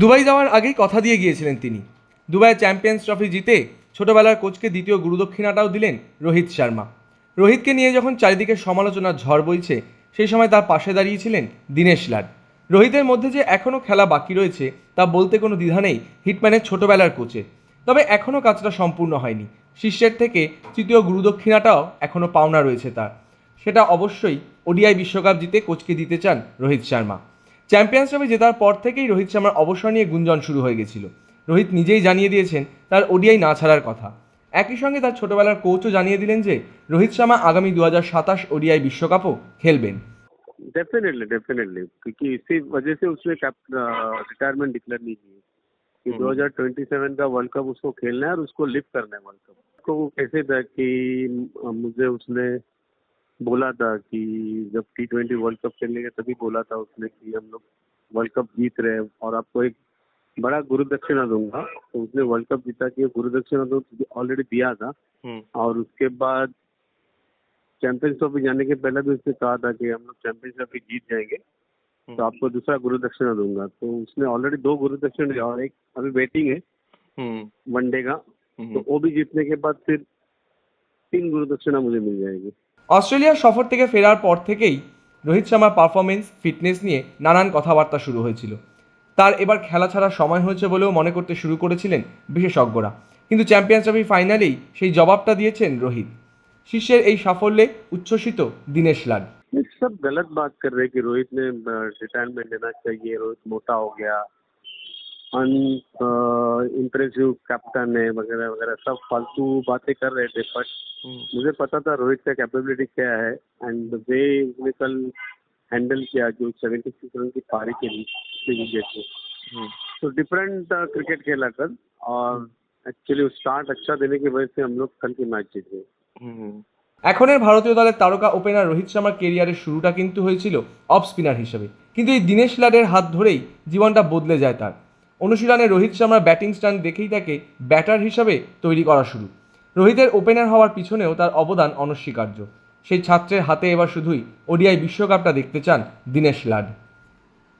Dubai যাওয়ার আগেই কথা দিয়ে গিয়েছিলেন তিনি। দুবাইয়ে চ্যাম্পিয়ন্স ট্রফি জিতে ছোটবেলার কোচকে দ্বিতীয় গুরুদক্ষিণাটাও দিলেন রোহিত শর্মা। রোহিতকে নিয়ে যখন চারিদিকে সমালোচনার ঝড় বইছে, সেই সময় তার পাশে দাঁড়িয়েছিলেন দীনেশ লাড। রোহিতের মধ্যে যে এখনও খেলা বাকি রয়েছে, তা বলতে কোনো দ্বিধা নেই হিটম্যানের ছোটবেলার কোচে। তবে এখনও কাজটা সম্পূর্ণ হয়নি। শিষ্যের থেকে তৃতীয় গুরুদক্ষিণাটাও এখনও পাওনা রয়েছে তার। সেটা অবশ্যই ওডিআই বিশ্বকাপ জিতে কোচকে দিতে চান রোহিত শর্মা। চ্যাম্পিয়ন্স ট্রফি জেতার পর থেকেই রোহিত শর্মার অবসর নিয়ে গুঞ্জন শুরু হয়ে গেছিল রোহিত নিজেই জানিয়ে দিয়েছেন তার ওডিআই না ছাড়ার কথা একই সঙ্গে তার ছোটবেলার কোচও জানিয়ে দিলেন যে রোহিত শর্মা আগামী দু হাজার সাতাশ ওডিআই বিশ্বকাপও খেলবেন डेफिनेटली डेफिनेटली क्योंकि इसी वजह से उसने रिटायरमेंट डिक्लेयर नहीं की कि हम्म। 2027 का वर्ल्ड कप उसको खेलना है और उसको लिफ्ट करना है वर्ल्ड कप तो वो कैसे था कि अ, मुझे उसने बोला था कि जब टी ट्वेंटी वर्ल्ड कप खेलेंगे तभी बोला था उसने कि हम लोग वर्ल्ड कप जीत रहे हैं और आपको एक बड़ा गुरु दक्षिणा दूँगा। तो उसने वर्ल्ड कप जीता कि गुरु दक्षिणा तो ऑलरेडी दिया था। और उसके बाद चैंपियंस ट्रॉफी जाने के पहले भी उसने कहा था कि हम लोग चैंपियंस ट्रॉफी जीत जाएँगे। तो आपको दूसरा गुरु दक्षिणा दूँगा। तो उसने ऑलरेडी दो गुरु दक्षिणा दिया और एक अभी वेटिंग है। वनडे का। तो वो भी जीतने के बाद फिर तीन गुरु दक्षिणा मुझे मिल जाएगी। অস্ট্রেলিয়ার সফর থেকে ফেরার পর থেকেই রোহিত শর্মার পারফরমেন্স ফিটনেস নিয়ে নানান কথাবার্তা শুরু হয়েছিল তার এবার খেলা ছাড়ার সময় হয়েছে বলেও মনে করতে শুরু করেছিলেন বিশেষজ্ঞরা কিন্তু চ্যাম্পিয়ন্স ট্রফি ফাইনালেই সেই জবাবটা দিয়েছেন রোহিত শিষ্যের এই সাফল্যে উচ্ছ্বসিত দীনেশ লাড ये सब गलत बात कर रहे हैं कि रोहित ने रिटायरमेंट लेना चाहिए रोहित मोटा हो गया अन इम्प्रेसिव कैप्टन है वगैरह वगैरह सब फालतू बातें कर रहे थे बट मुझे पता था रोहित का कैपेबिलिटी क्या है एंड वे उसने कल हैंडल किया जो सेवेंटी सिक्स रन की पारी के लिए विकेट को तो डिफरेंट क्रिकेट खेला कल और एक्चुअली स्टार्ट अच्छा देने की वजह से हम लोग कल की मैच जीत गए এখনের ভারতীয় দলের তারকা ওপেনার রোহিত শর্মার কেরিয়ারের শুরুটা কিন্তু হয়েছিল অফ স্পিনার হিসেবে কিন্তু এই দীনেশ লাডের হাত ধরেই জীবনটা বদলে যায় তার অনুশীলনে রোহিত শর্মার ব্যাটিং স্টান দেখেই তাকে ব্যাটার হিসাবে তৈরি করা শুরু। রোহিতের ওপেনার হওয়ার পিছনেও তার অবদান অনস্বীকার্য। সেই ছাত্রের হাতে এবার শুধুই ওডিআই বিশ্বকাপটা দেখতে চান দীনেশ লাড।